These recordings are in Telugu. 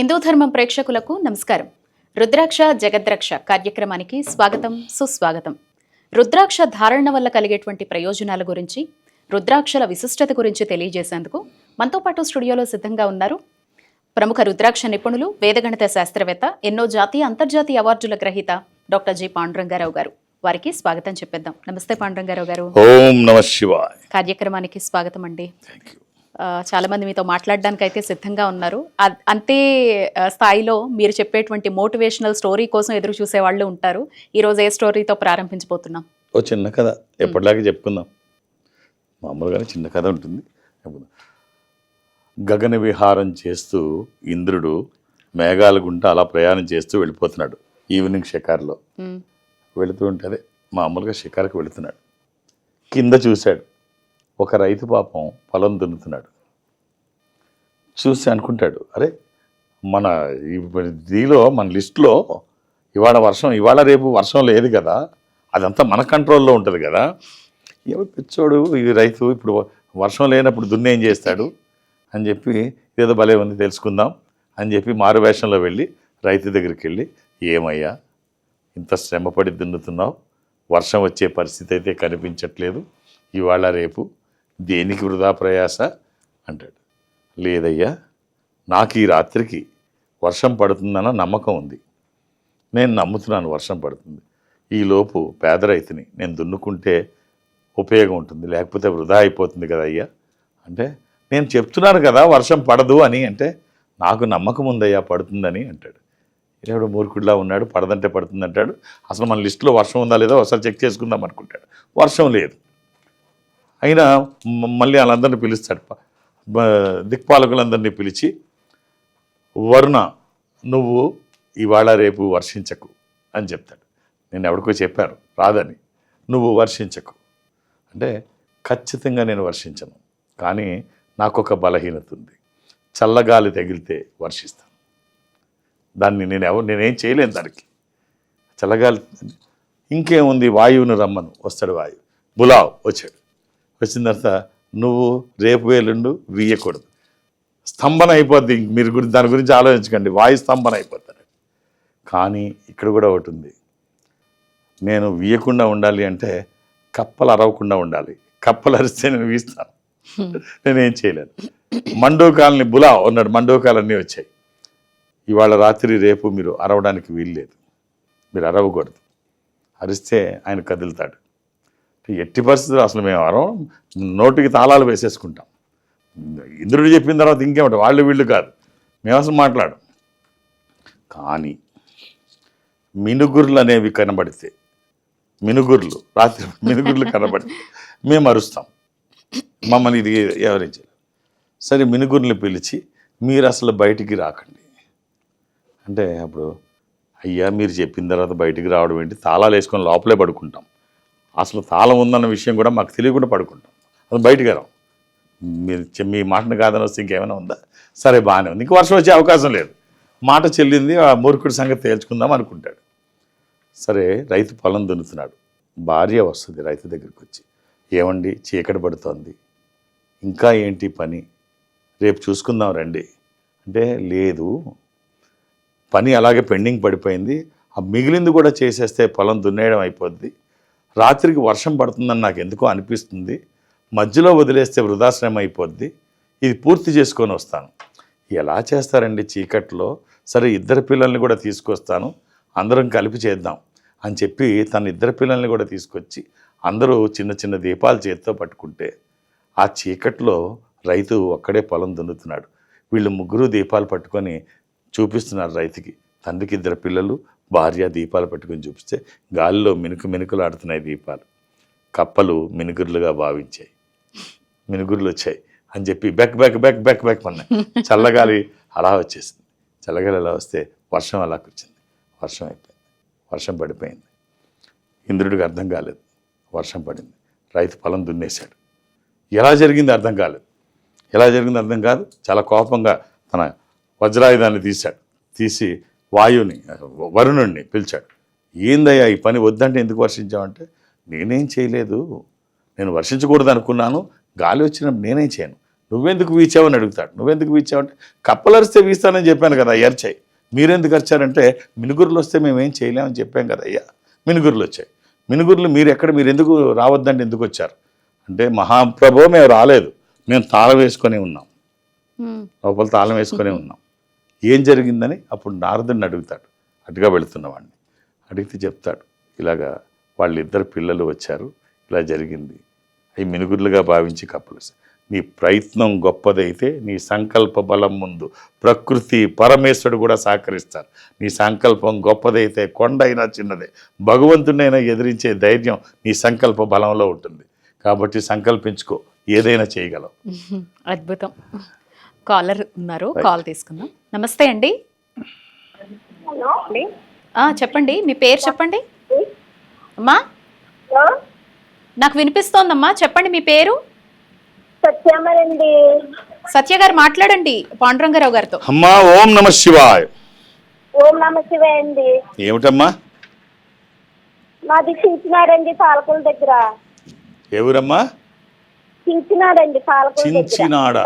హిందూ ధర్మం ప్రేక్షకులకు నమస్కారం. రుద్రాక్ష జగద్రక్ష కార్యక్రమానికి స్వాగతం సుస్వాగతం. రుద్రాక్ష ధారణ వల్ల కలిగేటువంటి ప్రయోజనాల గురించి రుద్రాక్షల విశిష్టత గురించి తెలియజేసేందుకు మనతో పాటు స్టూడియోలో సిద్ధంగా ఉన్నారు ప్రముఖ రుద్రాక్ష నిపుణులు వేదగణిత శాస్త్రవేత్త ఎన్నో జాతీయ అంతర్జాతీయ అవార్డుల గ్రహీత డాక్టర్ జి. పాండురంగారావు గారు. వారికి స్వాగతం చెప్పేద్దాం. నమస్తే పాండురంగారావు గారు. ఓం నమ శివాయ్. కార్యక్రమానికి స్వాగతం అండి థ్యాంక్ యూ ఆ, చాలా మంది మీతో మాట్లాడడానికి అయితే సిద్ధంగా ఉన్నారు. అంతే స్థాయిలో మీరు చెప్పేటువంటి మోటివేషనల్ స్టోరీ కోసం ఎదురు చూసే వాళ్ళు ఉంటారు. ఈ రోజు ఏ స్టోరీతో ప్రారంభించబోతున్నాం? ఓ చిన్న కథ. ఎప్పటిలాగే చెప్పుకుందాం. మామూలుగానే చిన్న కథ ఉంటుంది. గగన విహారం చేస్తూ ఇంద్రుడు మేఘాల గుంట అలా ప్రయాణం చేస్తూ వెళ్ళిపోతున్నాడు ఈవినింగ్ షికార్లో. వెళుతూ ఉంటే మామూలుగా షికార్కి వెళుతున్నాడు. కింద చూశాడు. ఒక రైతు పాపం పొలం దున్నుతున్నాడు. చూసి అనుకుంటాడు అరే మన దీనిలో మన లిస్టులో ఇవాళ వర్షం ఇవాళ రేపు వర్షం లేదు కదా అదంతా మన కంట్రోల్లో ఉంటుంది కదా. ఎవరు పిచ్చోడు ఈ రైతు ఇప్పుడు వర్షం లేనప్పుడు దున్నేం చేస్తాడు? అని చెప్పి ఏదో భలే ఉంది తెలుసుకుందాం. అని చెప్పి మారువేషంలో వెళ్ళి రైతు దగ్గరికి వెళ్ళి ఏమయ్యా ఇంత శ్రమపడి దున్నుతున్నావు? వర్షం వచ్చే పరిస్థితి అయితే కనిపించట్లేదు. ఇవాళ రేపు దేనికి వృధా ప్రయాస? అంటాడు. లేదయ్యా నాకు ఈ రాత్రికి వర్షం పడుతుందన్న నమ్మకం ఉంది. నేను నమ్ముతున్నాను వర్షం పడుతుంది. ఈలోపు పేద రైతుని నేను దున్నుకుంటే ఉపయోగం ఉంటుంది లేకపోతే వృధా అయిపోతుంది కదా అయ్యా? అంటే నేను చెప్తున్నాను కదా వర్షం పడదు అని అంటే నాకు నమ్మకం ఉందయ్యా పడుతుందని అంటాడు. ఇలాడు మూర్ఖుడిలా ఉన్నాడు పడదంటే పడుతుంది అంటాడు అసలు మన లిస్టులో వర్షం ఉందా లేదో ఒకసారి చెక్ చేసుకుందాం అనుకుంటాడు. వర్షం లేదు. అయినా మళ్ళీ వాళ్ళందరినీ పిలుస్తాడు. దిక్పాలకులందరినీ పిలిచి వరుణ నువ్వు ఇవాళ రేపు వర్షించకు అని చెప్తాడు. నేను ఎవరికో చెప్పాను రాదని. నువ్వు వర్షించకు. అంటే ఖచ్చితంగా నేను వర్షించను కానీ నాకు ఒక బలహీనత ఉంది. చల్లగాలి తగిలితే వర్షిస్తాను. దాన్ని నేను ఎవరు నేనేం చేయలేను దానికి. చల్లగాలి ఇంకేముంది? వాయువును రమ్మను వస్తాడు వాయువు. బులావ్ వచ్చాడు. వచ్చిన తర్వాత నువ్వు రేపు వేలుండు వీయకూడదు. స్తంభన అయిపోద్ది. మీరు గురించి దాని గురించి ఆలోచించకండి. వాయు స్తంభన అయిపోతారు కానీ ఇక్కడ కూడా ఒకటి ఉంది. నేను వీయకుండా ఉండాలి అంటే కప్పలు అరవకుండా ఉండాలి. కప్పలు అరిస్తే నేను వీస్తాను. నేనేం చేయలేను. మండోకాలని బులా ఉన్నాడు. మండోకాలన్నీ వచ్చాయి. ఇవాళ రాత్రి రేపు మీరు అరవడానికి వీల్లేదు. మీరు అరవకూడదు. అరిస్తే ఆయన కదులుతాడు. ఎట్టి పరిస్థితులు అసలు మేము అరవం నోటికి తాళాలు వేసేసుకుంటాం. ఇంద్రుడు చెప్పిన తర్వాత ఇంకేమిటి వాళ్ళు వీళ్ళు కాదు. మేము అసలు మాట్లాడం కానీ మినుగుర్లు అనేవి కనబడితే మినుగుర్లు రాత్రి మినుగుర్లు కనబడితే మేము అరుస్తాం. మమ్మల్ని ఇది ఎవరించారు సరే మినుగుర్లు పిలిచి మీరు అసలు బయటికి రాకండి. అంటే అప్పుడు అయ్యా మీరు చెప్పిన తర్వాత బయటికి రావడం ఏంటి? తాళాలు వేసుకొని లోపలే పడుకుంటాం. అసలు తాళం ఉందన్న విషయం కూడా మాకు తెలియకుండా పడుకుంటాం. అది బయటకు రాం మీరు చె- మీ మాటను కాదని వస్తే ఇంకేమైనా ఉందా? సరే బాగానే ఉంది. ఇంక వర్షం వచ్చే అవకాశం లేదు. మాట చెల్లింది ఆ మూర్ఖుడి సంగతి తేల్చుకుందాం అనుకుంటాడు. సరే రైతు పొలం దున్నుతున్నాడు. భార్య వస్తుంది రైతు దగ్గరికి వచ్చి. ఏమండి చీకటి పడుతోంది. ఇంకా ఏంటి పని? రేపు చూసుకుందాం రండి. అంటే లేదు. పని అలాగే పెండింగ్ పడిపోయింది. ఆ మిగిలింది కూడా చేసేస్తే పొలం దున్నేయడం అయిపోద్ది. రాత్రికి వర్షం పడుతుందని నాకు ఎందుకో అనిపిస్తుంది. మధ్యలో వదిలేస్తే వృధాశ్రమం అయిపోద్ది. ఇది పూర్తి చేసుకొని వస్తాను. ఎలా చేస్తారండి చీకట్లో? సరే ఇద్దరు పిల్లల్ని కూడా తీసుకొస్తాను. అందరం కలిపి చేద్దాం అని చెప్పి తన ఇద్దరు పిల్లల్ని కూడా తీసుకొచ్చి అందరూ చిన్న చిన్న దీపాలు చేతితో పట్టుకుంటే ఆ చీకట్లో రైతు ఒక్కడే పొలం దున్నుతున్నాడు. వీళ్ళు ముగ్గురు దీపాలు పట్టుకొని చూపిస్తున్నారు రైతుకి. తండ్రికి ఇద్దరు పిల్లలు భార్య దీపాలు పట్టుకొని చూపిస్తే గాలిలో మినుకు మినుకులు ఆడుతున్నాయి దీపాలు. కప్పలు మినుగురులుగా భావించాయి. మినుగురులు వచ్చాయి అని చెప్పి బెక్ బెక్ బెక్ బెక్ బెక్ అన్నాయి. చల్లగాలి అలా వచ్చేసింది. చల్లగాలి అలా వస్తే వర్షం అలా కూర్చుంది. వర్షం అయిపోయింది. వర్షం పడిపోయింది. ఇంద్రుడికి అర్థం కాలేదు. వర్షం పడింది. రైతు పొలం దున్నేశాడు. ఎలా జరిగింది అర్థం కాలేదు. ఎలా జరిగింది అర్థం కాదు. చాలా కోపంగా తన వజ్రాయుధాన్ని తీశాడు. తీసి వాయువుని వరుణుణ్ణి పిలిచాడు. ఏందయ్యా ఈ పని వద్దంటే ఎందుకు వర్షించావంటే నేనేం చేయలేదు. నేను వర్షించకూడదు అనుకున్నాను. గాలి వచ్చినప్పుడు నేనేం చేయను. నువ్వెందుకు వీచావని అడుగుతాడు. నువ్వెందుకు వీచావంటే కప్పలరిస్తే వీస్తానని చెప్పాను కదా ఎర్చాయి మీరెందుకు వచ్చారంటే మినుగురులు వస్తే మేమేం చేయలేమని చెప్పాం కదా అయ్యా. మినుగురులు వచ్చాయి. మినుగురులు మీరు ఎక్కడ మీరు ఎందుకు రావద్దంటే ఎందుకు వచ్చారు? అంటే మహాప్రభో మేము రాలేదు. మేము తాళం వేసుకొని ఉన్నాం. లోపల తాళం వేసుకొని ఉన్నాం. ఏం జరిగిందని అప్పుడు నారదుని అడుగుతాడు. అటుగా వెళుతున్నవాడిని అడిగితే చెప్తాడు ఇలాగా వాళ్ళిద్దరు పిల్లలు వచ్చారు ఇలా జరిగింది. అవి మినుగుర్లుగా భావించి కప్పులు నీ ప్రయత్నం గొప్పదైతే నీ సంకల్ప బలం ముందు ప్రకృతి పరమేశ్వరుడు కూడా సహకరిస్తారు. నీ సంకల్పం గొప్పదైతే కొండ అయినా చిన్నదే. భగవంతుడైనా ఎదిరించే ధైర్యం నీ సంకల్ప బలంలో ఉంటుంది. కాబట్టి సంకల్పించుకో ఏదైనా చేయగలవు. అద్భుతం. కాలర్ ఉన్నారు కాల్ తీసుకుందాం. నమస్తే అండి. హలో అండి. ఆ, చెప్పండి మీ పేరు చెప్పండి. అమ్మా నాకు వినిపిస్తోందమ్మా చెప్పండి మీ పేరు. సత్యమరండి సత్య గారు మాట్లాడండి పాండురంగారావు గారితో. అమ్మా ఓం నమ శివాయ్. ఓం నమ శివాయ అండి. ఏమిటమ్మా? మాది పాలకుల దగ్గర. ఎవరమ్మా? చించినాడండి పాలకుల చించినాడ?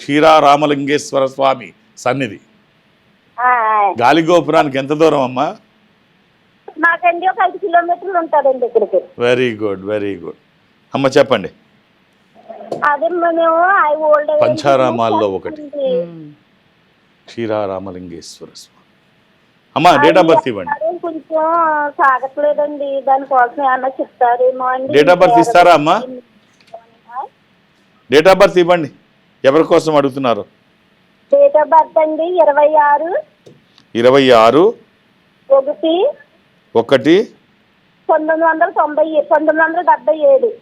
క్షీరారామలింగేశ్వర స్వామి సన్నిధి. గాలిగోపురానికి ఎంత దూరం అమ్మా? మాకండి ఒక ఐదు కిలోమీటర్లు ఉంటుందండి ఇక్కడికి. Very good very good. అమ్మ చెప్పండి. అదే మేము ఆ ఓల్డ్ పంచారామాల్లో ఒకటి. క్షీరారామలింగేశ్వర స్వామి. అమ్మా డేట్ ఆఫ్ బర్త్ ఇవ్వండి. కొంచెం సాగట్లేదండి దానికోసం ఏమన్నా చెప్తారేమో డేట్ ఆఫ్ బర్త్ ఇస్తారా అమ్మా? డేట్ ఆఫ్ బర్త్ ఇవ్వండి. ఎవరి కోసం అడుగుతున్నారు? డేట్ ఆఫ్ బర్త్ అండి ఇరవై ఆరు. ఇరవై ఆరు. ఒకటి. ఒకటి. పంతొమ్మిది వందల తొంభై పంతొమ్మిది వందల డెబ్బై ఏడు.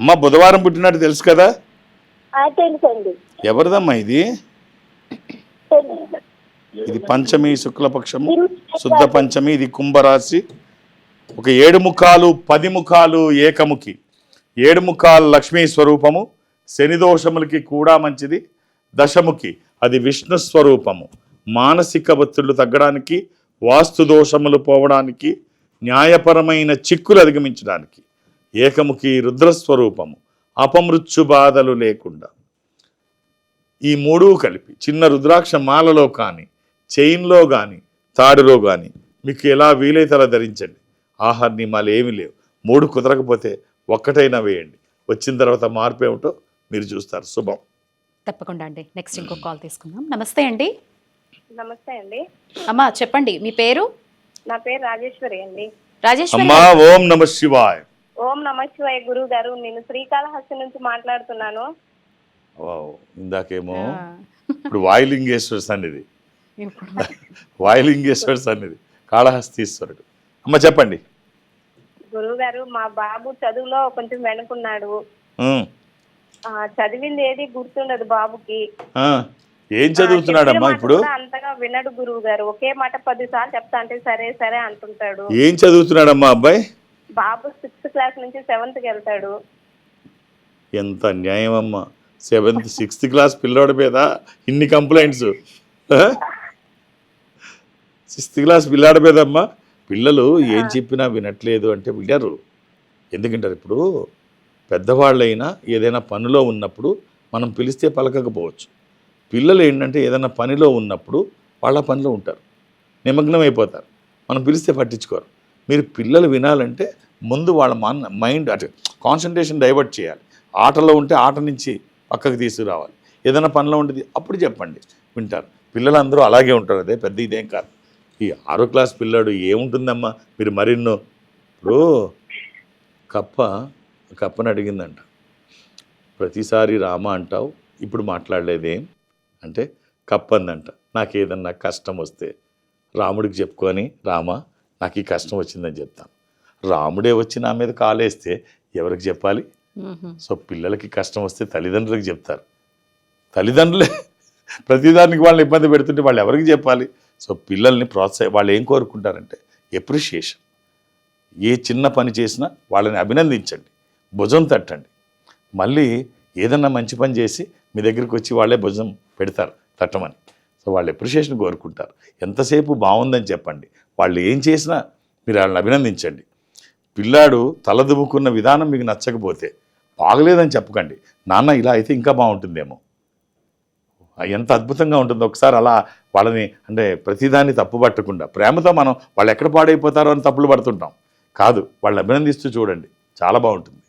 అమ్మ బుధవారం పుట్టినట్టు తెలుసు కదా? తెలుసండి. ఎవరిదమ్మా ఇది? ఇది పంచమి శుక్లపక్షము శుద్ధ పంచమి ఇది కుంభరాశి. ఒక ఏడు ముఖాలు పది ముఖాలు ఏకముఖి. ఏడు ముఖాలు లక్ష్మీ స్వరూపము శని దోషములకి కూడా మంచిది. దశముఖి అది విష్ణు స్వరూపము. మానసిక ఒత్తిళ్ళు తగ్గడానికి వాస్తు దోషములు పోవడానికి న్యాయపరమైన చిక్కులు అధిగమించడానికి. ఏకముఖి రుద్రస్వరూపము అపమృత్యు బాధలు లేకుండా. ఈ మూడు కలిపి చిన్న రుద్రాక్ష మాలలో కానీ చైన్లో కానీ తాడులో కానీ మీకు ఎలా వీలైతే అలా ధరించండి. ఆహార నియమాలు ఏమీ లేవు. మూడు కుదరకపోతే ఒక్కటైనా వేయండి. వచ్చిన తర్వాత మార్పు ఏమిటో మీరు చూస్తారు. శుభం. తప్పకుండా అండి. నెక్స్ట్ ఇంకో కాల్ తీసుకుందాం. నమస్తే అండి. నమస్తే అండి. అమ్మా చెప్పండి. మీ పేరు? నా పేరు రాజేశ్వరి అండి. రాజేశ్వరి అమ్మా ఓం నమ శివాయ్. ఓం నమ శివాయ గురువు గారు నేను శ్రీకాళహస్తి నుంచి మాట్లాడుతున్నాను. వావ్, ఇందాకేమో ఇప్పుడు వాయులింగేశ్వర సన్నిధి. వాయులింగేశ్వర సన్నిధి. కాళహస్తీశ్వరుడు. అమ్మ చెప్పండి. గురువు గారు మా బాబు చదువులో కొంచెం వెనుకున్నాడు. చదివింది ఏది గుర్తుండదు బాబుకి. ఏం చదువుతున్నాడమ్మా ఇప్పుడు? అంతగా వినడు గురువు గారు ఒకే మాట పది సార్లు చెప్తా అంటే సరే సరే అంటుంటాడు. ఏం చదువుతున్నాడమ్మా అబ్బాయి? బాబు సిక్స్త్ క్లాస్ నుంచి సెవెంత్కి వెళ్తాడు. ఎంత అన్యాయం అమ్మా సెవెంత్ సిక్స్త్ క్లాస్ పిల్లోడి మీద ఇన్ని కంప్లైంట్స్. సిక్స్త్ క్లాస్ పిల్లాడి మీద అమ్మా పిల్లలు ఏం చెప్పినా వినట్లేదు అంటే వినరు. ఎందుకంటారు ఇప్పుడు? పెద్దవాళ్ళైనా ఏదైనా పనిలో ఉన్నప్పుడు మనం పిలిస్తే పలకకపోవచ్చు. పిల్లలు ఏంటంటే ఏదైనా పనిలో ఉన్నప్పుడు వాళ్ళ పనిలో ఉంటారు. నిమగ్నం అయిపోతారు. మనం పిలిస్తే పట్టించుకోరు. మీరు పిల్లలు వినాలంటే ముందు వాళ్ళ మన మైండ్ అటు కాన్సన్ట్రేషన్ డైవర్ట్ చేయాలి. ఆటలో ఉంటే ఆట నుంచి పక్కకు తీసుకురావాలి. ఏదైనా పనిలో ఉంటుంది అప్పుడు చెప్పండి. వింటారు. పిల్లలందరూ అలాగే ఉంటారు. అదే పెద్ద ఇదేం కాదు. ఈ ఆరో క్లాస్ పిల్లాడు ఏముంటుందమ్మా? మీరు మరిన్నో? ఇప్పుడు కప్ప కప్పని అడిగిందంట. ప్రతిసారి రామ అంటావు ఇప్పుడు మాట్లాడలేదేం అంటే కప్ప అందంట నాకు ఏదన్నా కష్టం వస్తే రాముడికి చెప్పుకొని రామ నాకు ఈ కష్టం వచ్చిందని చెప్తాను రాముడే వచ్చి నా మీద కాలేస్తే ఎవరికి చెప్పాలి. సో పిల్లలకి కష్టం వస్తే తల్లిదండ్రులకు చెప్తారు. తల్లిదండ్రులే ప్రతిదానికి వాళ్ళని ఇబ్బంది పెడుతుంటే వాళ్ళు ఎవరికి చెప్పాలి? సో పిల్లల్ని ప్రోత్సాహ వాళ్ళు ఏం కోరుకుంటారంటే ఎప్రిషియేషన్ ఏ చిన్న పని చేసినా వాళ్ళని అభినందించండి. భుజం తట్టండి. మళ్ళీ ఏదన్నా మంచి పని చేసి మీ దగ్గరికి వచ్చి వాళ్ళే భుజం పెడతారు తట్టమని. సో వాళ్ళు ఎప్రిషియేషన్ కోరుకుంటారు. ఎంతసేపు బాగుందని చెప్పండి. వాళ్ళు ఏం చేసినా మీరు వాళ్ళని అభినందించండి. పిల్లాడు తలదుముకున్న విధానం మీకు నచ్చకపోతే బాగలేదని చెప్పకండి. నాన్న ఇలా అయితే ఇంకా బాగుంటుందేమో. ఎంత అద్భుతంగా ఉంటుందో ఒకసారి అలా వాళ్ళని అంటే ప్రతిదాన్ని తప్పు పట్టకుండా ప్రేమతో మనం వాళ్ళు ఎక్కడ పాడైపోతారో అని తప్పులు పడుతుంటాం. కాదు వాళ్ళని అభినందిస్తూ చూడండి. చాలా బాగుంటుంది.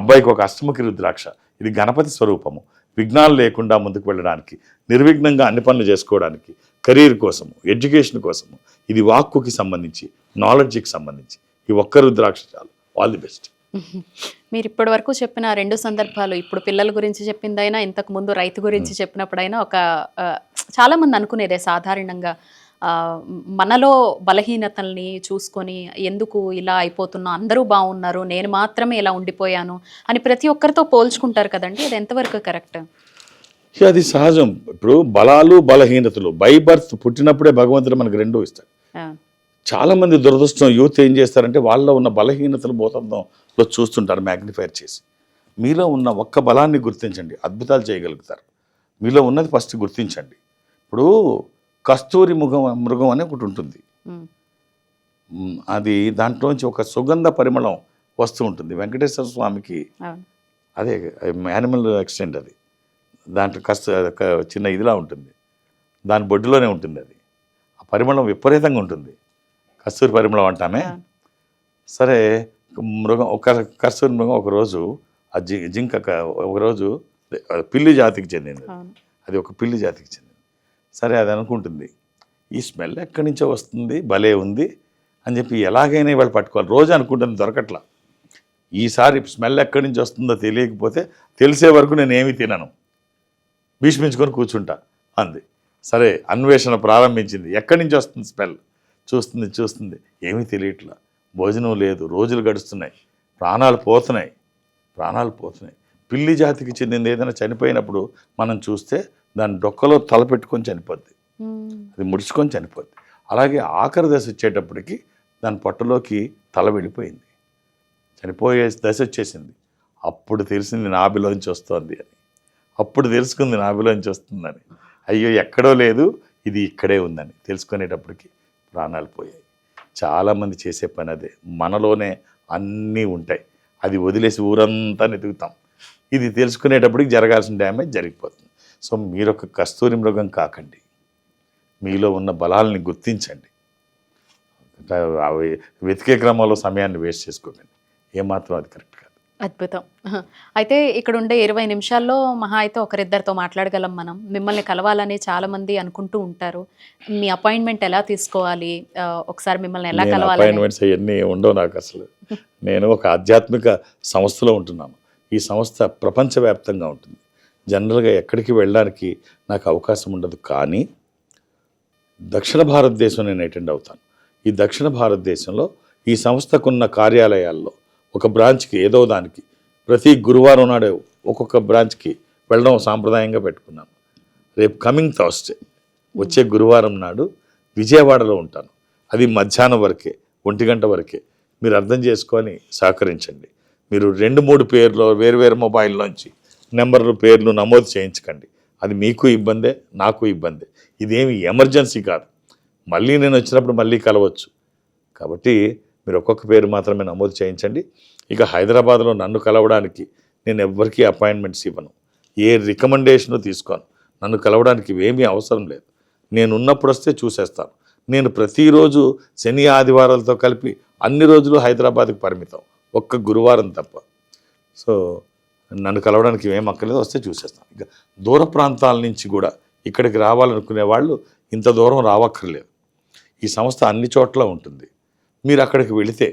అబ్బాయికి ఒక అష్టముఖి రుద్రాక్ష. ఇది గణపతి స్వరూపము. విఘ్నాలు లేకుండా ముందుకు వెళ్ళడానికి నిర్విఘ్నంగా అన్ని పనులు చేసుకోవడానికి కెరీర్ కోసము ఎడ్యుకేషన్ కోసము ఇది వాక్కుకి సంబంధించి నాలెడ్జ్కి సంబంధించి. ఈ ఒక్క రుద్రాక్ష చాలు. All the best. మీరు ఇప్పటి వరకు చెప్పిన రెండు సందర్భాలు ఇప్పుడు పిల్లల గురించి చెప్పిందైనా ఇంతకు ముందు రైతు గురించి చెప్పినప్పుడైనా ఒక ఆ, చాలా మంది అనుకునేదే సాధారణంగా మనలో బలహీనతల్ని చూసుకొని ఎందుకు ఇలా అయిపోతున్నా అందరూ బాగున్నారు నేను మాత్రమే ఇలా ఉండిపోయాను అని ప్రతి ఒక్కరితో పోల్చుకుంటారు కదండి? అది ఎంతవరకు కరెక్ట్? అది సహజం. ఇప్పుడు బలాలు బలహీనతలు బై బర్త్ పుట్టినప్పుడే భగవంతుడు మనకు రెండు ఇస్తాడు. చాలా మంది దురదృష్టం యూత్ ఏం చేస్తారంటే వాళ్ళలో ఉన్న బలహీనతలు భూతంలో చూస్తుంటారు మ్యాగ్నిఫైర్ చేసి. మీలో ఉన్న ఒక్క బలాన్ని గుర్తించండి అద్భుతాలు చేయగలుగుతారు. మీలో ఉన్నది ఫస్ట్ గుర్తించండి. ఇప్పుడు కస్తూరి మృగం మృగం అని ఒకటి ఉంటుంది. అది దాంట్లోంచి ఒక సుగంధ పరిమళం వస్తూ ఉంటుంది. వెంకటేశ్వర స్వామికి అదే యానిమల్ ఎక్స్టెంట్ అది. దాంట్లో కస్త చిన్న ఇదిలా ఉంటుంది. దాని బొడ్డులోనే ఉంటుంది అది. ఆ పరిమళం విపరీతంగా ఉంటుంది. కస్తూరి పరిమళం అంటామే. సరే మృగం ఒక కస్తూరి మృగం ఒకరోజు ఆ జి జింక ఒకరోజు పిల్లి జాతికి చెందింది. అది ఒక పిల్లి జాతికి చెందింది. సరే అది అనుకుంటుంది. ఈ స్మెల్ ఎక్కడి నుంచో వస్తుంది భలే ఉంది అని చెప్పి ఎలాగైనా ఇవాళ పట్టుకోవాలి. రోజు అనుకుంటుంది దొరకట్లా. ఈసారి స్మెల్ ఎక్కడి నుంచి వస్తుందో తెలియకపోతే తెలిసే వరకు నేను ఏమీ తినను. భీష్మించుకొని కూర్చుంటా అంది. సరే అన్వేషణ ప్రారంభించింది. ఎక్కడి నుంచి వస్తుంది స్మెల్? చూస్తుంది చూస్తుంది. ఏమీ తెలియట్లా. భోజనం లేదు రోజులు గడుస్తున్నాయి. ప్రాణాలు పోతున్నాయి. ప్రాణాలు పోతున్నాయి. పిల్లి జాతికి చెందింది ఏదైనా చనిపోయినప్పుడు మనం చూస్తే దాని డొక్కలో తల పెట్టుకొని చనిపోద్ది. అది ముడుచుకొని చనిపోద్ది. అలాగే ఆఖరి దశ వచ్చేటప్పటికి దాని పొట్టలోకి తల వెళ్ళిపోయింది. చనిపోయే దశ వచ్చేసింది. అప్పుడు తెలిసింది నాభిలోంచి వస్తోంది అని. అప్పుడు తెలుసుకుంది నాభిలోంచి వస్తుందని. అయ్యో ఎక్కడో లేదు ఇది ఇక్కడే ఉందని తెలుసుకునేటప్పటికి ప్రాణాలు పోయాయి. చాలామంది చేసే పని అదే. మనలోనే అన్నీ ఉంటాయి. అది వదిలేసి ఊరంతా వెతుకుతాం ఇది తెలుసుకునేటప్పటికి జరగాల్సిన డ్యామేజ్ జరిగిపోతుంది. సో మీరు ఒక కస్తూరి మృగం కాకండి. మీలో ఉన్న బలాలని గుర్తించండి. అవి వెతికే క్రమంలో సమయాన్ని వేస్ట్ చేసుకోకండి. ఏమాత్రం అది కరెక్ట్ కాదు. అద్భుతం. అయితే ఇక్కడ ఉండే ఇరవై నిమిషాల్లో మహా అయితే ఒకరిద్దరితో మాట్లాడగలం మనం. మిమ్మల్ని కలవాలని చాలా మంది అనుకుంటూ ఉంటారు. మీ అపాయింట్మెంట్ ఎలా తీసుకోవాలి? ఒకసారి మిమ్మల్ని ఎలా కలవాలి అపాయింట్మెంట్స్ అవన్నీ ఉండవు నాకు అసలు. నేను ఒక ఆధ్యాత్మిక సంస్థలో ఉంటున్నాను. ఈ సంస్థ ప్రపంచవ్యాప్తంగా ఉంటుంది. జనరల్గా ఎక్కడికి వెళ్ళడానికి నాకు అవకాశం ఉండదు. కానీ దక్షిణ భారతదేశం నేను అటెండ్ అవుతాను. ఈ దక్షిణ భారతదేశంలో ఈ సంస్థకున్న కార్యాలయాల్లో ఒక బ్రాంచ్కి ఏదో దానికి ప్రతి గురువారం నాడే ఒక్కొక్క బ్రాంచ్కి వెళ్ళడం సాంప్రదాయంగా పెట్టుకున్నాను. రేపు కమింగ్ థర్స్డే వచ్చే గురువారం నాడు విజయవాడలో ఉంటాను. అది మధ్యాహ్నం వరకే ఒంటి గంట వరకే. మీరు అర్థం చేసుకొని సహకరించండి. మీరు రెండు మూడు పేర్లు వేరు మొబైల్లోంచి నెంబర్లు పేర్లు నమోదు చేయించకండి. అది మీకు ఇబ్బందే నాకు ఇబ్బందే. ఇదేమి ఎమర్జెన్సీ కాదు. మళ్ళీ నేను వచ్చినప్పుడు మళ్ళీ కలవచ్చు. కాబట్టి మీరు ఒక్కొక్క పేరు మాత్రమే నమోదు చేయించండి. ఇక హైదరాబాద్లో నన్ను కలవడానికి నేను ఎవ్వరికీ అపాయింట్మెంట్స్ ఇవ్వను. ఏ రికమెండేషను తీసుకోను. నన్ను కలవడానికి ఏమీ అవసరం లేదు. నేను ఉన్నప్పుడు వస్తే చూసేస్తాను. నేను ప్రతిరోజు శని ఆదివారాలతో కలిపి అన్ని రోజులు హైదరాబాద్కి పరిమితం. ఒక్క గురువారం తప్ప. సో నన్ను కలవడానికి ఏం అక్కర్లేదు వస్తే చూసేస్తాను. ఇక దూర ప్రాంతాల నుంచి కూడా ఇక్కడికి రావాలనుకునే వాళ్ళు ఇంత దూరం రావక్కర్లేదు. ఈ సంస్థ అన్ని చోట్ల ఉంటుంది. మీరు అక్కడికి వెళితే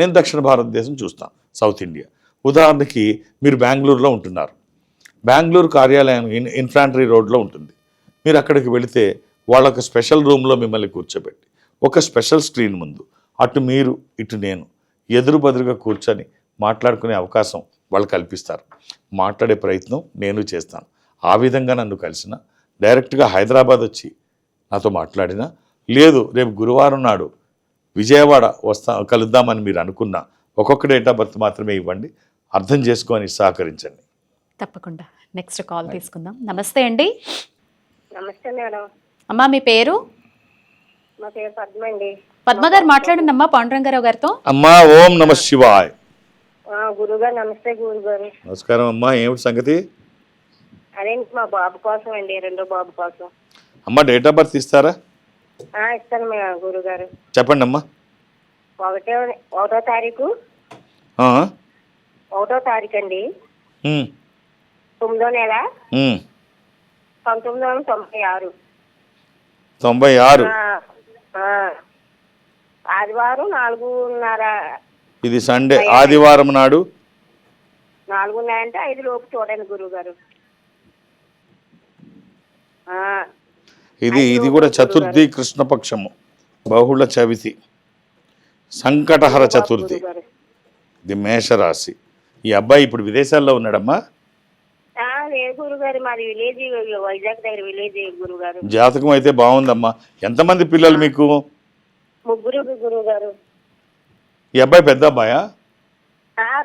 నేను దక్షిణ భారతదేశం చూస్తాను సౌత్ ఇండియా. ఉదాహరణకి మీరు బెంగళూరులో ఉంటున్నారు. బెంగళూరు కార్యాలయం ఇన్ ఇన్ఫాంట్రీ రోడ్లో ఉంటుంది. మీరు అక్కడికి వెళితే వాళ్ళొక స్పెషల్ రూమ్లో మిమ్మల్ని కూర్చోబెట్టి ఒక స్పెషల్ స్క్రీన్ ముందు అటు మీరు ఇటు నేను ఎదురు బదురుగా కూర్చొని మాట్లాడుకునే అవకాశం వాళ్ళు కల్పిస్తారు. మాట్లాడే ప్రయత్నం నేను చేస్తాను. ఆ విధంగా నన్ను కలిసిన డైరెక్ట్గా హైదరాబాద్ వచ్చి నాతో మాట్లాడినా లేదు రేపు గురువారం నాడు విజయవాడ వస్తా కలుద్దామని మీరు అనుకున్నా ఒక్కొక్క డేట్ ఆఫ్ బర్త్ మాత్రమే ఇవ్వండి అర్థం చేసుకొని సహకరించండి. తప్పకుండా. నెక్స్ట్ కాల్ తీసుకుందాం. నమస్తే అండి. నమస్తే మేడం. అమ్మా మీ పేరు? మా పేరు పద్మ అండి. పద్మ గారు మాట్లాడండి అమ్మా పాండురంగారావు గారితో. అమ్మా ఓం నమ శివాయ్. గురుగారు నమస్తే గురుగారు. నమస్కారం అమ్మా ఏమిటి సంగతి? అదేంటి మా బాబు కోసం అండి రెండో బాబు కోసం. అమ్మ డేట్ ఆఫ్ బర్త్ ఇస్తారా? ఆ, ఇస్తాను మా గురుగారు. చెప్పండి అమ్మా. ఒకటో ఒకటో తారీఖు? ఆ, ఒకటో తారీఖు అండి. ఉమ్, తొమ్మిదో నెల? ఉమ్, పంతొమ్మిది వందల తొంభై ఆరు. తొంభై ఆరు. ఆ, ఆ. ఆదివారం నాలుగున్నర ఇది సండే ఆదివారం నాడు. నాలుగున్నర అంటే ఐదు లోపు చూడండి గురువు గారు ఇది ఇది కూడా చతుర్థి కృష్ణపక్షము బహుళ చవితి సంకటహర చతుర్థి. ఇది మేషరాశి. ఈ అబ్బాయి ఇప్పుడు విదేశాల్లో ఉన్నాడమ్మా? జాతకం అయితే బాగుందమ్మా. ఎంతమంది పిల్లలు మీకు? ముగ్గురు గురువు గారు ఈ అబ్బాయి పెద్ద అబ్బాయా?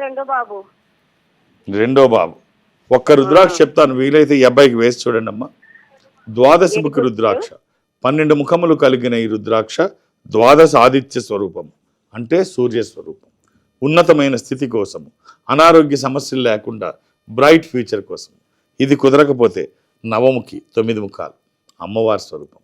రెండో బాబు. రెండో బాబు. ఒక్క రుద్రాక్ష చెప్తాను వీలైతే ఈ అబ్బాయికి వేసి చూడండి అమ్మా. ద్వాదశ ముఖ రుద్రాక్ష. పన్నెండు ముఖములు కలిగిన ఈ రుద్రాక్ష ద్వాదశ ఆదిత్య స్వరూపం అంటే సూర్య స్వరూపం. ఉన్నతమైన స్థితి కోసము అనారోగ్య సమస్యలు లేకుండా బ్రైట్ ఫ్యూచర్ కోసం ఇది కుదరకపోతే నవముఖి తొమ్మిది ముఖాలు అమ్మవారి స్వరూపం.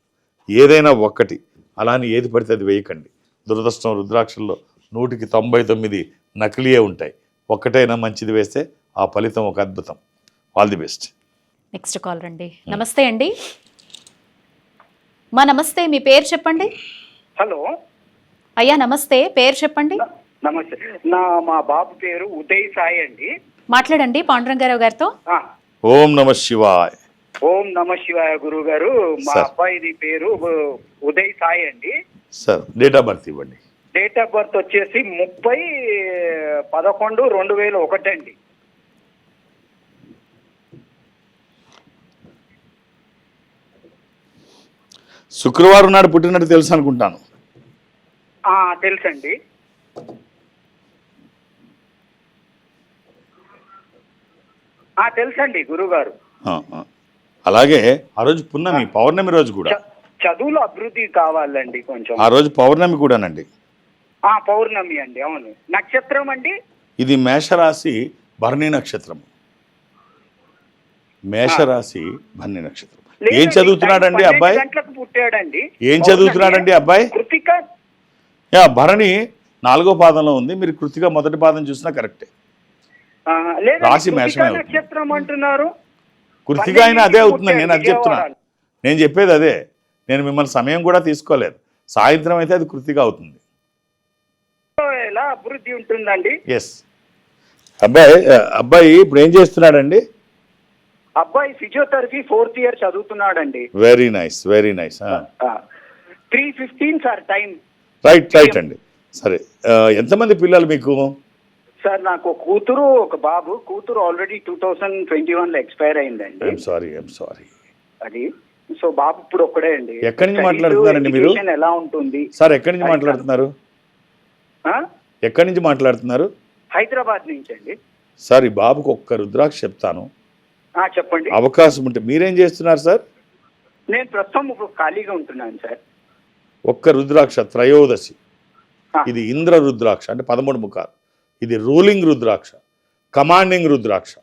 ఏదైనా ఒక్కటి అలాని ఏది పడితే అది వేయకండి. దురదృష్టం రుద్రాక్షల్లో నూటికి తొంభై తొమ్మిది నకిలీయే ఉంటాయి. ఒక్కటైనా మంచిది వేస్తే ఆ ఫలితం ఒక అద్భుతం. All the best next call రండి. నమస్తే అండి. మా నమస్తే మీ పేరు చెప్పండి? హలో. అయ్యా నమస్తే పేరు చెప్పండి? నమస్తే. నా మా బాబు పేరు ఉదయ్ సాయి అండి. మాట్లాడండి పాండురంగారావు గారితో. ఆ, ఓం నమ శివాయ్. ఓం నమ శివాయ గురువు గారు మా సార్. అబ్బాయిది పేరు ఉ- ఉదయ్ సాయి అండి. సార్ డేట్ ఆఫ్ బర్త్ ఇవ్వండి. డేట్ ఆఫ్ బర్త్ వచ్చేసి ముప్పై పదకొండు రెండు వేల ఒకటి అండి. శుక్రవారం నాడు పుట్టినట్టు తెలుసు అనుకుంటాను. ఆ, తెలుసండి. ఆ, తెలుసండి గురువు గారు ఆ, ఆ. అలాగే ఆ రోజు పున్నమి పౌర్ణమి రోజు కూడా. చదువులో అభివృద్ధి కావాలండి కొంచెం. ఆ రోజు పౌర్ణమి కూడానండి. పౌర్ణమి అండి అవును. నక్షత్రం అండి? ఇది మేషరాశి భరణి నక్షత్రం మేషరాశి భరణి నక్షత్రం. ఏం చదువుతున్నాడండి అబ్బాయి? పుట్టాడండి. ఏం చదువుతున్నాడండి అబ్బాయి? కృతిక. యా భరణి నాలుగో పాదంలో ఉంది. మీరు కృతిగా మొదటి పాదం చూసినా కరెక్టే. రాశి కృతిక మేషమే. నక్షత్రం అంటున్నారు. కృతిగా అయినా అదే అవుతుంది నేను అది చెప్తున్నా. విజయవాడ. నేను చెప్పేది అదే. నేను మిమ్మల్ని సమయం కూడా తీసుకోలేదు. సాయంత్రం అయితే అది కృతిగా అవుతుంది. ఎలా అభివృద్ధి ఉంటుందండి. ఎస్ అబ్బాయి అబ్బాయి ఇప్పుడు ఏం చేస్తున్నాడండి? అబ్బాయి physiotherapy fourth year చదువుతున్నాడండి. Very nice very nice three fifteen sir time. Right right అండి. సరే ఎంతమంది పిల్లలు మీకు? సార్ నాకు కూతురు ఒక బాబు. కూతురు ఆల్రెడీ టూ థౌసండ్ ట్వంటీ వన్లో ఎక్స్పైర్ అయిందండి. సారీ సారీ అది. సో బాబు ఇప్పుడు ఒక్కడే అండి. ఎక్కడి నుంచి మాట్లాడుతున్నారండి మీరు? ఎలా ఉంటుంది? సార్ ఎక్కడి నుంచి మాట్లాడుతున్నారు? ఎక్కడి నుంచి మాట్లాడుతున్నారు? హైదరాబాద్ నుంచి అండి. సార్ ఈ బాబుకు ఒక్క రుద్రాక్ష చెప్తాను. చెప్పండి. అవకాశం ఉంటే మీరేం చేస్తున్నారు సార్? నేను ప్రస్తుతం ఇప్పుడు ఖాళీగా ఉంటున్నాను సార్. ఒక్క రుద్రాక్ష త్రయోదశి. ఇది ఇంద్ర రుద్రాక్ష అంటే పదమూడు ముఖాలు. ఇది రూలింగ్ రుద్రాక్ష కమాండింగ్ రుద్రాక్ష.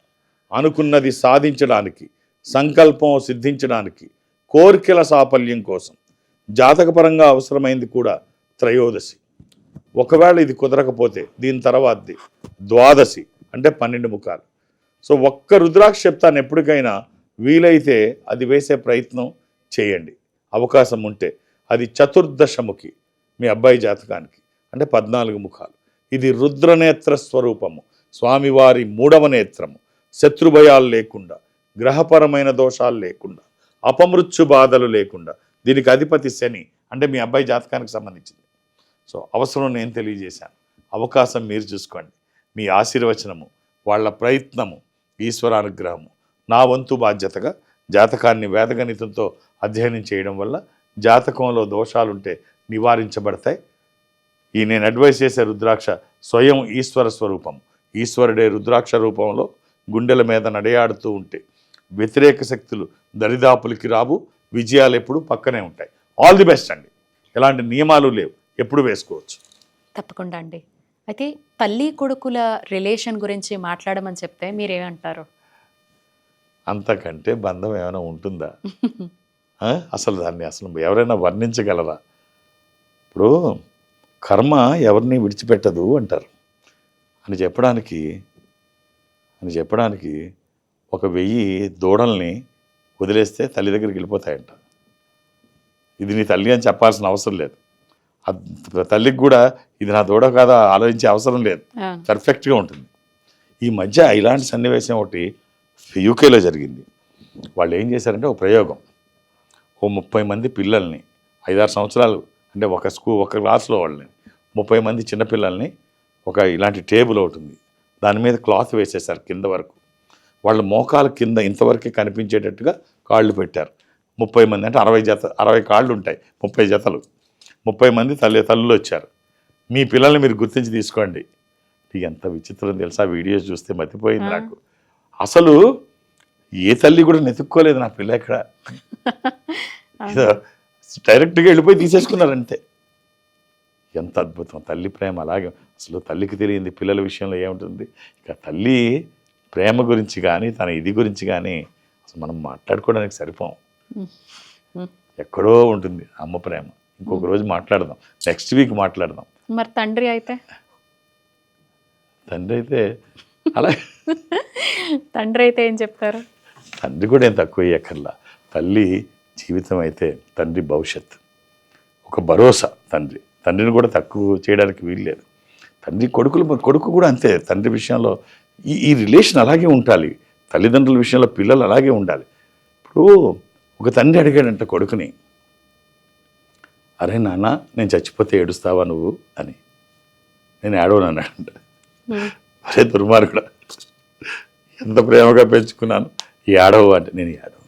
అనుకున్నది సాధించడానికి సంకల్పం సిద్ధించడానికి కోరికల సాఫల్యం కోసం. జాతకపరంగా అవసరమైంది కూడా త్రయోదశి. ఒకవేళ ఇది కుదరకపోతే దీని తర్వాతది ద్వాదశి అంటే పన్నెండు ముఖాలు. సో ఒక్క రుద్రాక్ష చెప్తాను ఎప్పటికైనా వీలైతే అది వేసే ప్రయత్నం చేయండి. అవకాశం ఉంటే. అది చతుర్దశముఖి మీ అబ్బాయి జాతకానికి అంటే పద్నాలుగు ముఖాలు. ఇది రుద్రనేత్ర స్వరూపము. స్వామివారి మూడవ నేత్రము. శత్రుభయాలు లేకుండా గ్రహపరమైన దోషాలు లేకుండా అపమృత్యు బాధలు లేకుండా దీనికి అధిపతి శని అంటే మీ అబ్బాయి జాతకానికి సంబంధించింది. సో అవసరం నేను తెలియజేశాను. అవకాశం మీరు చూసుకోండి. మీ ఆశీర్వచనము వాళ్ళ ప్రయత్నము ఈశ్వరానుగ్రహము నా వంతు బాధ్యతగా జాతకాన్ని వేదగణితంతో అధ్యయనం చేయడం వల్ల జాతకంలో దోషాలుంటే నివారించబడతాయి. ఈ నేను అడ్వైస్ చేసే రుద్రాక్ష స్వయం ఈశ్వర స్వరూపం ఈశ్వరుడే రుద్రాక్ష రూపంలో గుండెల మీద నడయాడుతూ ఉంటే వ్యతిరేక శక్తులు దరిదాపులకి రావు విజయాలు ఎప్పుడు పక్కనే ఉంటాయి. ఆల్ ది బెస్ట్ అండి. ఎలాంటి నియమాలు లేవు. ఎప్పుడు వేసుకోవచ్చు? తప్పకుండా అండి. అయితే తల్లి కొడుకుల రిలేషన్ గురించి మాట్లాడమని చెప్తే మీరేమంటారు? అంతకంటే బంధం ఏమైనా ఉంటుందా? అసలు దాన్ని అసలు ఎవరైనా వర్ణించగలరా? ఇప్పుడు కర్మ ఎవరిని విడిచిపెట్టదు అంటారు. అని చెప్పడానికి అని చెప్పడానికి ఒక వెయ్యి దూడల్ని వదిలేస్తే తల్లి దగ్గరికి వెళ్ళిపోతాయంట. ఇది నీ తల్లి అని చెప్పాల్సిన అవసరం లేదు. తల్లికి కూడా ఇది నా దూడ కాదా ఆలోచించే అవసరం లేదు. పర్ఫెక్ట్గా ఉంటుంది. ఈ మధ్య ఇలాంటి సన్నివేశం ఒకటి యూకేలో జరిగింది. వాళ్ళు ఏం చేశారంటే ఒక ప్రయోగం. ఓ ముప్పై మంది పిల్లల్ని ఐదారు సంవత్సరాలు అంటే ఒక స్కూల్ ఒక క్లాస్లో వాళ్ళని ముప్పై మంది చిన్నపిల్లల్ని ఒక ఇలాంటి టేబుల్ ఒకటి ఉంది. దాని మీద క్లాత్ వేసేసారు కింద వరకు. వాళ్ళ మోకాలు కింద ఇంతవరకే కనిపించేటట్టుగా కాళ్ళు పెట్టారు. ముప్పై మంది అంటే అరవై జత అరవై కాళ్ళు ఉంటాయి ముప్పై జతలు. ముప్పై మంది తల్లి తల్లులు వచ్చారు. మీ పిల్లల్ని మీరు గుర్తించి తీసుకోండి. ఎంత విచిత్రం తెలుసా? వీడియోస్ చూస్తే మతిపోయింది. నాకు. అసలు ఏ తల్లి కూడా నెతుక్కోలేదు నా పిల్ల ఎక్కడ? డైరెక్ట్గా వెళ్ళిపోయి తీసేసుకున్నారు అంతే ఎంత అద్భుతం. తల్లి ప్రేమ అలాగే అసలు తల్లికి తెలియంది పిల్లల విషయంలో ఏముంటుంది? ఇక తల్లి ప్రేమ గురించి కానీ తన ఇది గురించి కానీ అసలు మనం మాట్లాడుకోవడానికి సరిపోం. ఎక్కడో ఉంటుంది అమ్మ ప్రేమ. ఇంకొక రోజు మాట్లాడదాం. నెక్స్ట్ వీక్ మాట్లాడదాం. మరి తండ్రి అయితే? తండ్రి అయితే అలా తండ్రి అయితే ఏం చెప్తారు? తండ్రి కూడా ఏం తక్కువ ఎక్కర్లా తల్లి జీవితం అయితే తండ్రి భవిష్యత్. ఒక భరోసా తండ్రి. తండ్రిని కూడా తక్కువ చేయడానికి వీల్లేదు. తండ్రి కొడుకులు కొడుకు కూడా అంతే. తండ్రి విషయంలో ఈ ఈ రిలేషన్ అలాగే ఉండాలి. తల్లిదండ్రుల విషయంలో పిల్లలు అలాగే ఉండాలి. ఇప్పుడు ఒక తండ్రి అడిగాడంట కొడుకుని అరే నాన్న నేను చచ్చిపోతే ఏడుస్తావా నువ్వు? అని. నేను ఏడవను అన్నాడంట. అరే దుర్మార్గుడా ఎంత ప్రేమగా పెంచుకున్నాను. ఈ ఏడవు అంటే నేను ఏడవు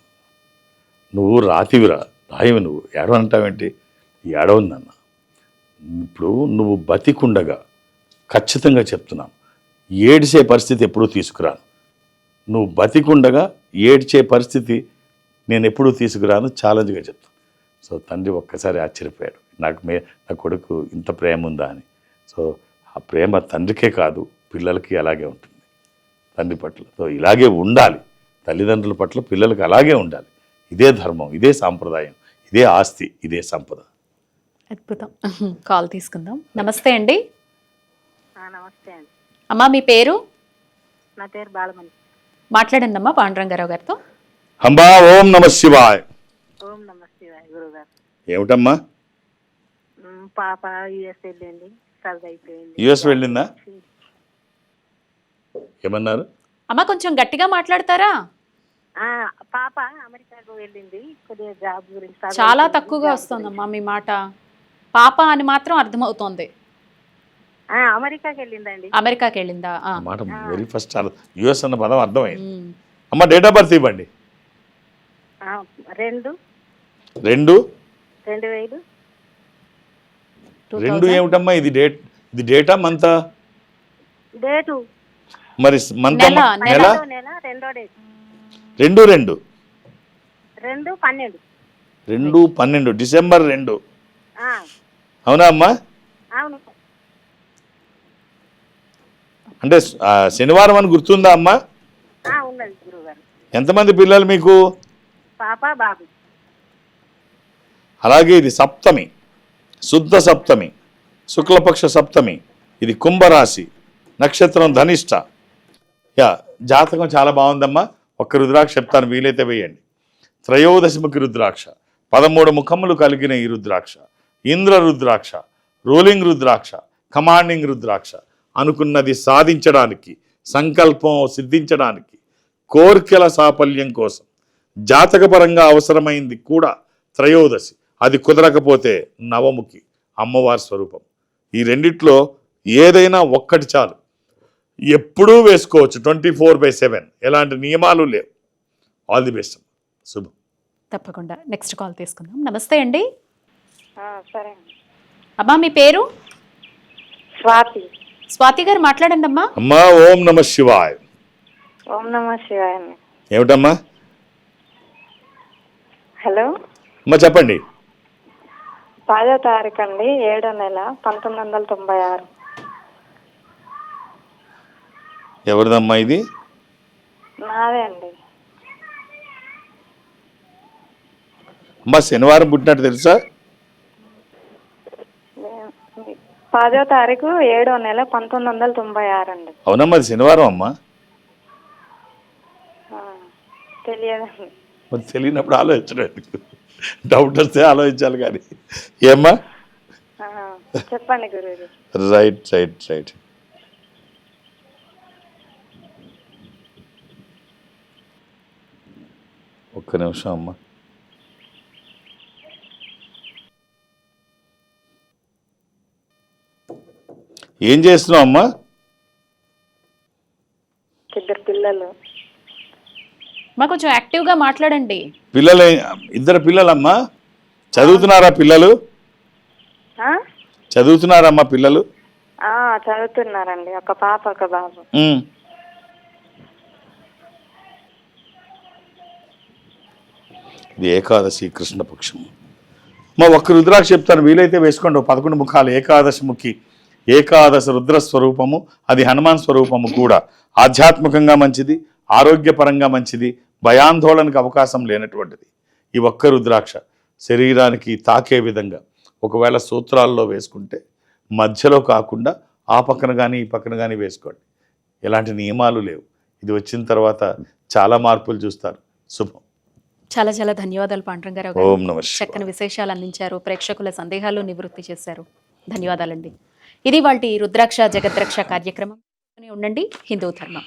నువ్వు రాతివిరా రాయివి నువ్వు. ఏడవంటావేంటి ఏడవు నాన్న. ఇప్పుడు నువ్వు బతికుండగా ఖచ్చితంగా చెప్తున్నాను. ఏడిచే పరిస్థితి ఎప్పుడూ తీసుకురాను. నువ్వు బతికుండగా ఏడ్చే పరిస్థితి నేను ఎప్పుడూ తీసుకురాను. ఛాలెంజ్గా చెప్తాను సో తండ్రి ఒక్కసారి ఆశ్చర్యపోయాడు. నాకు మే నా కొడుకు ఇంత ప్రేమ ఉందా అని. సో ఆ ప్రేమ తండ్రికే కాదు పిల్లలకి అలాగే ఉంటుంది. తండ్రి పట్ల. సో ఇలాగే ఉండాలి. తల్లిదండ్రుల పట్ల పిల్లలకి అలాగే ఉండాలి. ఇదే ధర్మం ఇదే సాంప్రదాయం ఇదే ఆస్తి ఇదే సంపద. అద్భుతం. కాల్ తీసుకుందాం. నమస్తే అండి. నమస్తే అండి. అమ్మా మీ పేరు? నా పేరు బాలమణి. మాట్లాడండి అమ్మా పాండురంగారావు గారితో. అంబా ఓం నమ శివాయ్. ఏమిటమ్మా? పాప యుఎస్ వెళ్ళింది యుఎస్ వెళ్ళిందా? ఏమన్నారు? అమ్మా కొంచెం గట్టిగా మాట్లాడతారా? ఆ, పాప అమెరికాకు వెళ్ళింది కొద్దిగా జాబ్ గురించి చాలా తక్కువగా వస్తుందమ్మా మీ మాట. పాప అని మాత్రం అర్థమవుతోంది. అమెరికాకి వెళ్ళిందండి. అమెరికాకి వెళ్ళిందా? మాట వెరీ ఫస్ట్ యుఎస్ అన్న పదం అర్థమైంది. అమ్మ డేట్ ఆఫ్ బర్త్ ఇవ్వండి. ఆ, రెండు. రెండు. రెండు వేలు? రెండు ఏమిటమ్మా ఇది డేట్? ఇది డేటా మంతా? డేటు. మరి మంత్ నెల, రెండో డేట్. రెండు రెండు రెండు. పన్నెండు. రెండు పన్నెండు. డిసెంబర్ రెండు. ఆ, అవునా అమ్మా? అవును. అంటే శనివారం అని గుర్తుందా అమ్మా? ఎంతమంది పిల్లలు మీకు? పాప బాబు. అలాగే ఇది సప్తమి శుద్ధ సప్తమి శుక్లపక్ష సప్తమి ఇది కుంభరాశి నక్షత్రం ధనిష్ట. యా జాతకం చాలా బాగుందమ్మా. ఒక్క రుద్రాక్ష చెప్తాను వీలైతే వేయండి. త్రయోదశముఖి రుద్రాక్ష పదమూడు ముఖములు కలిగిన ఈ రుద్రాక్ష ఇంద్ర రుద్రాక్ష రూలింగ్ రుద్రాక్ష కమాండింగ్ రుద్రాక్ష అనుకున్నది సాధించడానికి సంకల్పం సిద్ధించడానికి కోర్కెల సాఫల్యం కోసం జాతకపరంగా అవసరమైంది కూడా త్రయోదశి. అది కుదరకపోతే నవముఖి అమ్మవారి స్వరూపం. ఈ రెండిట్లో ఏదైనా ఒక్కటి చాలు. ఎప్పుడూ వేసుకోవచ్చు ట్వంటీ ఫోర్ బై సెవెన్. ఎలాంటి నియమాలు లేవు. ఆల్ ది బెస్ట్ శుభం. తప్పకుండా. నెక్స్ట్ కాల్ తీసుకుందాం. నమస్తే అండి. ఆ, సరే అమ్మా మీ పేరు? స్వాతి. స్వాతి గారు మాట్లాడండి అమ్మా. అమ్మా ఓం నమ శివాయ్. ఓం నమ శివాయ ఏమిటమ్మా? హలో. అమ్మా చెప్పండి. పదో తారీఖు అండి ఏడో నెల పంతొమ్మిది వందల తొంభై ఆరు. ఎవరిదమ్మా ఇది? నాదే అండి. అమ్మా శనివారం పుట్టినట్టు తెలుసా? పదో తారీఖు ఏడో నెల పంతొమ్మిది వందల తొంభై ఆరు అండి. అవునమ్మా అది శనివారం అమ్మా. తెలియదండి. మరి తెలియనప్పుడు ఆలోచించడం డౌట్ వస్తే ఆలోచించాలి కానీ. ఏమ్మా? చెప్పండి రైట్ రైట్ రైట్. ఒక్క నిమిషం అమ్మా. ఏం చేస్తున్నావు అమ్మా? ఇద్దరు పిల్లలు. మా కొంచెం యాక్టివ్గా మాట్లాడండి. పిల్లలు ఇద్దరు పిల్లలమ్మా? చదువుతున్నారా పిల్లలు? ఆ? చదువుతున్నారమ్మా పిల్లలు? ఆ, చదువుతున్నారండి. ఒక పాప ఒక బాబు. ఇది ఏకాదశి కృష్ణపక్షం మా ఒక్క రుద్రాక్ష చెప్తాను వీలైతే వేసుకోండి. పదకొండు ముఖాలు ఏకాదశి ముఖి. ఏకాదశ రుద్ర స్వరూపము అది హనుమాన్ స్వరూపము కూడా. ఆధ్యాత్మికంగా మంచిది ఆరోగ్యపరంగా మంచిది భయాందోళనకు అవకాశం లేనటువంటిది. ఈ ఒక్క రుద్రాక్ష శరీరానికి తాకే విధంగా ఒకవేళ సూత్రాల్లో వేసుకుంటే మధ్యలో కాకుండా ఆ పక్కన కానీ ఈ పక్కన కానీ వేసుకోండి. ఎలాంటి నియమాలు లేవు. ఇది వచ్చిన తర్వాత చాలా మార్పులు చూస్తారు. శుభం. చాలా చాలా ధన్యవాదాలు పాండ్రంగారావు ఓం గారు. నమ. చక్కని విశేషాలు అందించారు. ప్రేక్షకుల సందేహాలు నివృత్తి చేశారు. ధన్యవాదాలండి. ఇది వాటి రుద్రాక్ష జగద్రక్ష కార్యక్రమం. ఉండండి. హిందూ ధర్మం.